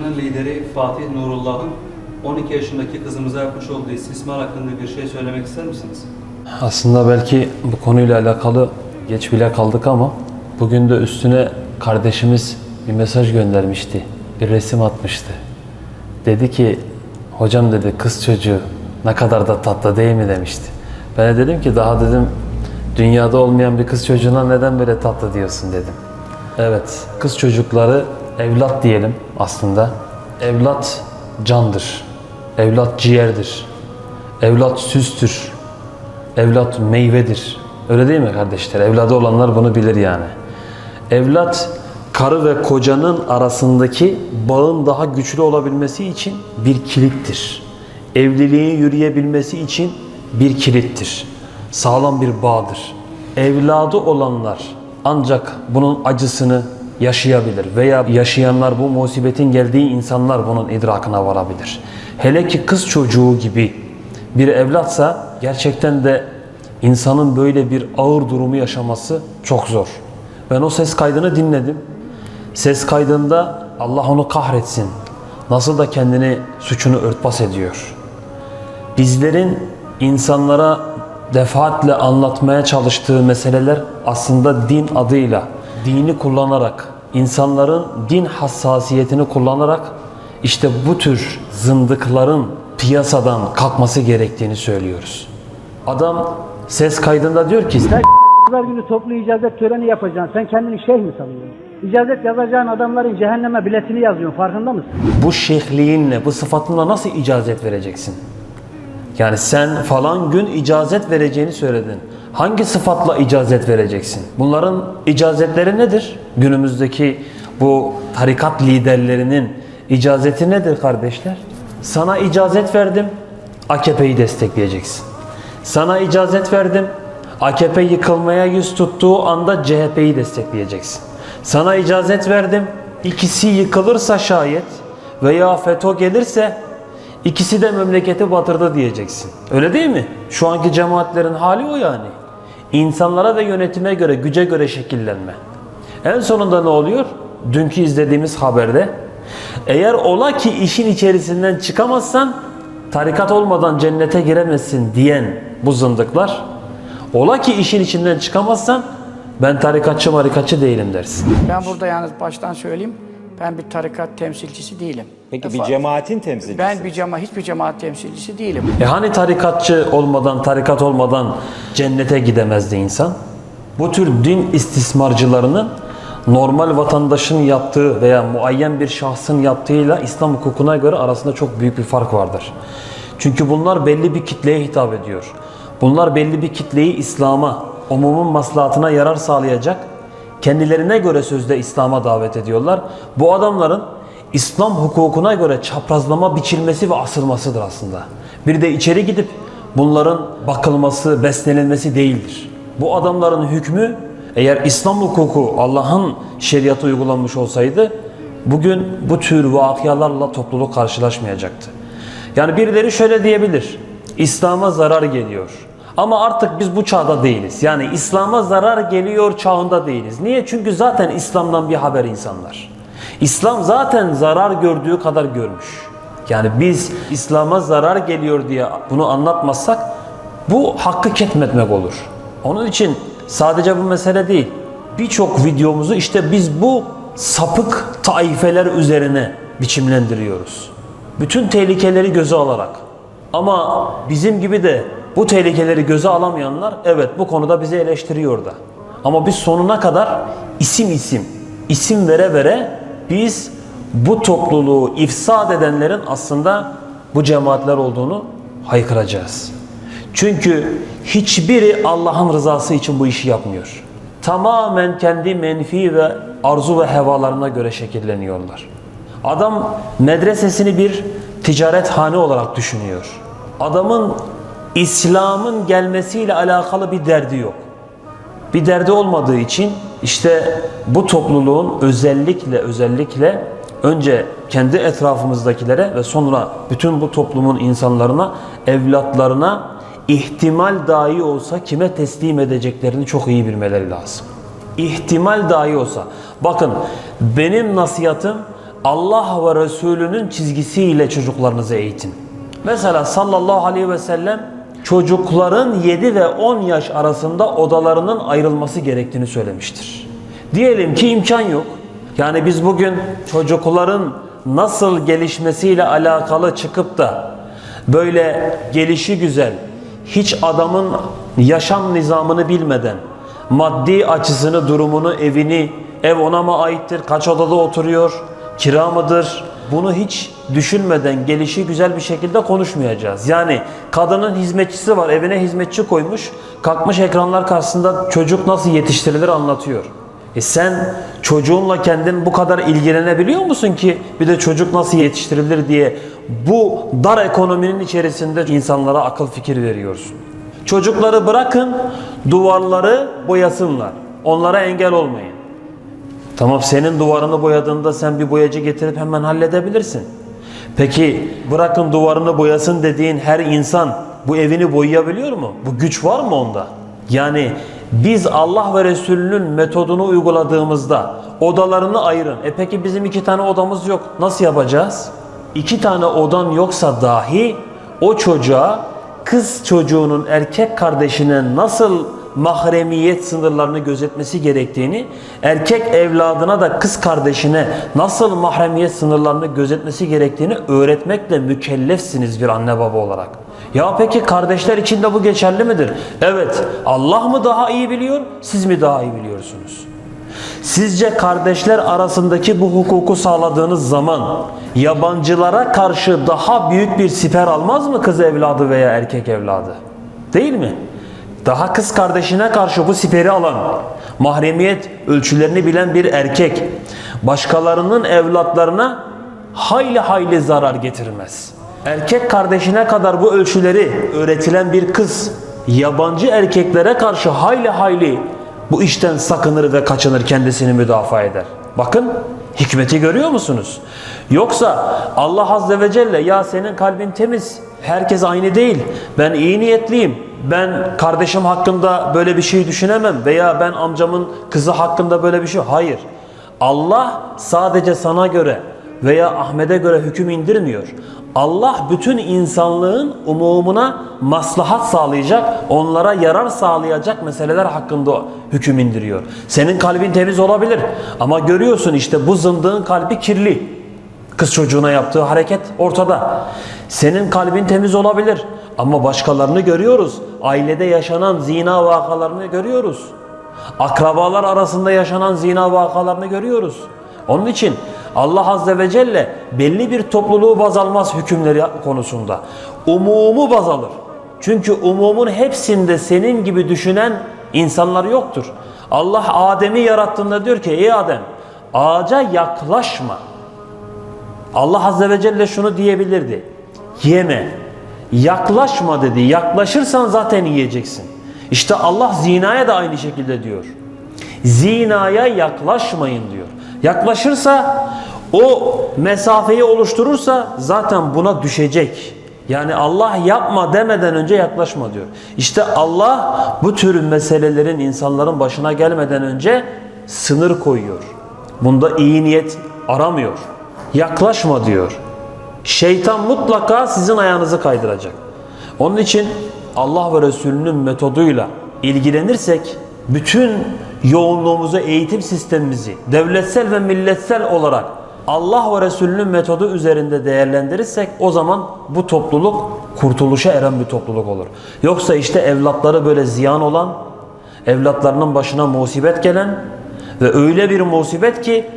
Harekatının lideri Fatih Nurullah'ın 12 yaşındaki kızımıza yapmış olduğu istismar hakkında bir şey söylemek ister misiniz? Aslında belki bu konuyla alakalı geç bile kaldık ama bugün de üstüne kardeşimiz bir mesaj göndermişti. Bir resim atmıştı. Dedi ki hocam dedi kız çocuğu ne kadar da tatlı değil mi demişti. Ben de dedim ki daha dedim dünyada olmayan bir kız çocuğuna neden böyle tatlı diyorsun dedim. Evet kız çocukları evlat diyelim aslında. Evlat candır. Evlat ciğerdir. Evlat süstür. Evlat meyvedir. Öyle değil mi kardeşler? Evladı olanlar bunu bilir yani. Evlat karı ve kocanın arasındaki bağın daha güçlü olabilmesi için bir kilittir. Evliliğin yürüyebilmesi için bir kilittir. Sağlam bir bağdır. Evladı olanlar ancak bunun acısını yaşayabilir veya yaşayanlar bu musibetin geldiği insanlar bunun idrakına varabilir. Hele ki kız çocuğu gibi bir evlatsa gerçekten de insanın böyle bir ağır durumu yaşaması çok zor. Ben o ses kaydını dinledim. Ses kaydında Allah onu kahretsin. Nasıl da kendini suçunu örtbas ediyor. Bizlerin insanlara defaatle anlatmaya çalıştığı meseleler aslında din adıyla, dini kullanarak, insanların din hassasiyetini kullanarak işte bu tür zındıkların piyasadan kalkması gerektiğini söylüyoruz. Adam ses kaydında diyor ki Sen Pazar günü toplu icazet töreni yapacaksın. Sen kendini şeyh mi sanıyorsun? İcazet yazacağın adamların cehenneme biletini yazıyorsun. Farkında mısın? bu şeyhliğinle, bu sıfatınla nasıl icazet vereceksin? Yani sen falan gün icazet vereceğini söyledin. Hangi sıfatla icazet vereceksin? Bunların icazetleri nedir? Günümüzdeki bu tarikat liderlerinin icazeti nedir kardeşler? Sana icazet verdim, AKP'yi destekleyeceksin. Sana icazet verdim, AKP yıkılmaya yüz tuttuğu anda CHP'yi destekleyeceksin. Sana icazet verdim, ikisi yıkılırsa şayet veya FETÖ gelirse ikisi de memleketi batırdı diyeceksin. Öyle değil mi? Şu anki cemaatlerin hali o yani. İnsanlara ve yönetime göre, güce göre şekillenme. En sonunda ne oluyor? Dünkü izlediğimiz haberde eğer ola ki işin içerisinden çıkamazsan tarikat olmadan cennete giremezsin diyen bu zındıklar ola ki işin içinden çıkamazsan ben tarikatçı marikatçı değilim dersin. Ben burada yalnız baştan söyleyeyim. Ben bir tarikat temsilcisi değilim. Peki bir cemaatin temsilcisi. Ben bir cema, hiçbir cemaat temsilcisi değilim. E hani tarikatçı olmadan, tarikat olmadan cennete gidemezdi insan? Bu tür din istismarcılarının normal vatandaşın yaptığı veya muayyen bir şahsın yaptığıyla İslam hukukuna göre arasında çok büyük bir fark vardır. Çünkü bunlar belli bir kitleye hitap ediyor. Bunlar belli bir kitleyi İslam'a, umumun maslahatına yarar sağlayacak, kendilerine göre sözde İslam'a davet ediyorlar. Bu adamların İslam hukukuna göre çaprazlama biçilmesi ve asılmasıdır aslında. Bir de içeri gidip bunların bakılması, beslenilmesi değildir. Bu adamların hükmü eğer İslam hukuku Allah'ın şeriatı uygulanmış olsaydı bugün bu tür vakialarla topluluk karşılaşmayacaktı. Yani birileri şöyle diyebilir. İslam'a zarar geliyor. Ama artık biz bu çağda değiliz. Yani İslam'a zarar geliyor çağında değiliz. Niye? Çünkü zaten İslam'dan bir haber insanlar. İslam zaten zarar gördüğü kadar görmüş. Yani biz İslam'a zarar geliyor diye bunu anlatmazsak bu hakkı ketmetmek olur. Onun için sadece bu mesele değil. Birçok videomuzu işte biz bu sapık taifeler üzerine biçimlendiriyoruz. Bütün tehlikeleri göze alarak. Ama bizim gibi de bu tehlikeleri göze alamayanlar evet bu konuda bizi eleştiriyor da. Ama biz sonuna kadar isim isim, isim vere vere biz bu topluluğu ifsad edenlerin aslında bu cemaatler olduğunu haykıracağız. Çünkü hiçbiri Allah'ın rızası için bu işi yapmıyor. Tamamen kendi menfi ve arzu ve hevalarına göre şekilleniyorlar. Adam medresesini bir ticaret hane olarak düşünüyor. Adamın İslam'ın gelmesiyle alakalı bir derdi yok. Bir derdi olmadığı için işte bu topluluğun özellikle özellikle önce kendi etrafımızdakilere ve sonra bütün bu toplumun insanlarına, evlatlarına ihtimal dahi olsa kime teslim edeceklerini çok iyi bilmeleri lazım. İhtimal dahi olsa. Bakın benim nasihatım Allah ve Resulünün çizgisiyle çocuklarınızı eğitin. Mesela sallallahu aleyhi ve sellem çocukların 7 ve 10 yaş arasında odalarının ayrılması gerektiğini söylemiştir. Diyelim ki imkan yok. Yani biz bugün çocukların nasıl gelişmesiyle alakalı çıkıp da böyle gelişi güzel, hiç adamın yaşam nizamını bilmeden, maddi açısını, durumunu, evini, ev ona mı aittir, kaç odada oturuyor, kira mıdır? Bunu hiç düşünmeden gelişi güzel bir şekilde konuşmayacağız. Yani kadının hizmetçisi var, evine hizmetçi koymuş, kalkmış ekranlar karşısında çocuk nasıl yetiştirilir anlatıyor. E sen çocuğunla kendin bu kadar ilgilenebiliyor musun ki bir de çocuk nasıl yetiştirilir diye bu dar ekonominin içerisinde insanlara akıl fikir veriyorsun. Çocukları bırakın duvarları boyasınlar. Onlara engel olmayın. Tamam senin duvarını boyadığında sen bir boyacı getirip hemen halledebilirsin. Peki bırakın duvarını boyasın dediğin her insan bu evini boyayabiliyor mu? Bu güç var mı onda? Yani biz Allah ve Resulünün metodunu uyguladığımızda odalarını ayırın. E peki bizim iki tane odamız yok. Nasıl yapacağız? İki tane odan yoksa dahi o çocuğa kız çocuğunun erkek kardeşine nasıl mahremiyet sınırlarını gözetmesi gerektiğini, erkek evladına da kız kardeşine nasıl mahremiyet sınırlarını gözetmesi gerektiğini öğretmekle mükellefsiniz bir anne baba olarak. Ya peki kardeşler için de bu geçerli midir? Evet. Allah mı daha iyi biliyor, siz mi daha iyi biliyorsunuz? Sizce kardeşler arasındaki bu hukuku sağladığınız zaman yabancılara karşı daha büyük bir siper almaz mı kız evladı veya erkek evladı? Değil mi? Daha kız kardeşine karşı bu siperi alan, mahremiyet ölçülerini bilen bir erkek, başkalarının evlatlarına hayli hayli zarar getirmez. Erkek kardeşine kadar bu ölçüleri öğretilen bir kız, yabancı erkeklere karşı hayli hayli bu işten sakınır ve kaçınır kendisini müdafaa eder. Bakın hikmeti görüyor musunuz? Yoksa Allah Azze ve Celle ya senin kalbin temiz, herkes aynı değil, ben iyi niyetliyim, ben kardeşim hakkında böyle bir şey düşünemem veya ben amcamın kızı hakkında böyle bir şey. Hayır. Allah sadece sana göre veya Ahmet'e göre hüküm indirmiyor. Allah bütün insanlığın umumuna maslahat sağlayacak, onlara yarar sağlayacak meseleler hakkında hüküm indiriyor. Senin kalbin temiz olabilir ama görüyorsun işte bu zındığın kalbi kirli. Kız çocuğuna yaptığı hareket ortada. Senin kalbin temiz olabilir ama başkalarını görüyoruz. Ailede yaşanan zina vakalarını görüyoruz. Akrabalar arasında yaşanan zina vakalarını görüyoruz. Onun için Allah Azze ve Celle belli bir topluluğu baz almaz hükümleri konusunda. Umumu baz alır. Çünkü umumun hepsinde senin gibi düşünen insanlar yoktur. Allah Adem'i yarattığında diyor ki ey Adem ağaca yaklaşma. Allah Azze ve Celle şunu diyebilirdi. Yeme. Yaklaşma dedi. Yaklaşırsan zaten yiyeceksin. İşte Allah zinaya da aynı şekilde diyor. Zinaya yaklaşmayın diyor. Yaklaşırsa o mesafeyi oluşturursa zaten buna düşecek. Yani Allah yapma demeden önce yaklaşma diyor. İşte Allah bu tür meselelerin insanların başına gelmeden önce sınır koyuyor. Bunda iyi niyet aramıyor. Yaklaşma diyor. Şeytan mutlaka sizin ayağınızı kaydıracak. Onun için Allah ve Resulünün metoduyla ilgilenirsek bütün yoğunluğumuzu, eğitim sistemimizi devletsel ve milletsel olarak Allah ve Resulünün metodu üzerinde değerlendirirsek o zaman bu topluluk kurtuluşa eren bir topluluk olur. Yoksa işte evlatları böyle ziyan olan, evlatlarının başına musibet gelen ve öyle bir musibet ki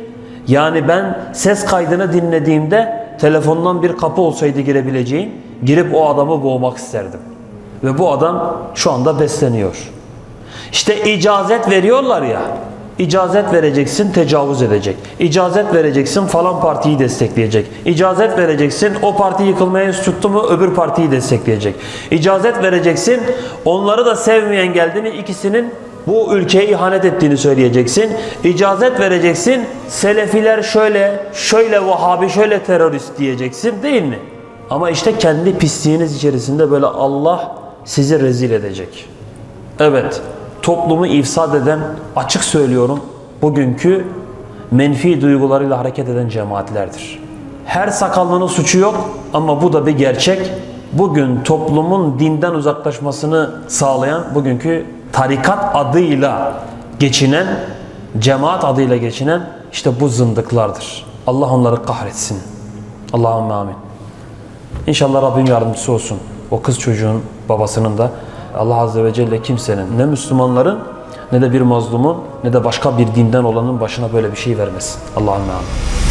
yani ben ses kaydını dinlediğimde telefondan bir kapı olsaydı girebileceğim, girip o adamı boğmak isterdim. Ve bu adam şu anda besleniyor. İşte icazet veriyorlar ya. İcazet vereceksin tecavüz edecek. İcazet vereceksin falan partiyi destekleyecek. İcazet vereceksin o parti yıkılmaya tuttu mu öbür partiyi destekleyecek. İcazet vereceksin onları da sevmeyen geldi mi ikisinin bu ülkeye ihanet ettiğini söyleyeceksin. İcazet vereceksin. Selefiler şöyle, şöyle Vahabi, şöyle terörist diyeceksin değil mi? Ama işte kendi pisliğiniz içerisinde böyle Allah sizi rezil edecek. Evet, toplumu ifsad eden açık söylüyorum bugünkü menfi duygularıyla hareket eden cemaatlerdir. Her sakallının suçu yok ama bu da bir gerçek. Bugün toplumun dinden uzaklaşmasını sağlayan bugünkü tarikat adıyla geçinen, cemaat adıyla geçinen işte bu zındıklardır. Allah onları kahretsin. Allahümme amin. İnşallah Rabbim yardımcısı olsun. O kız çocuğun babasının da Allah Azze ve Celle kimsenin ne Müslümanların ne de bir mazlumun ne de başka bir dinden olanın başına böyle bir şey vermesin. Allahümme amin.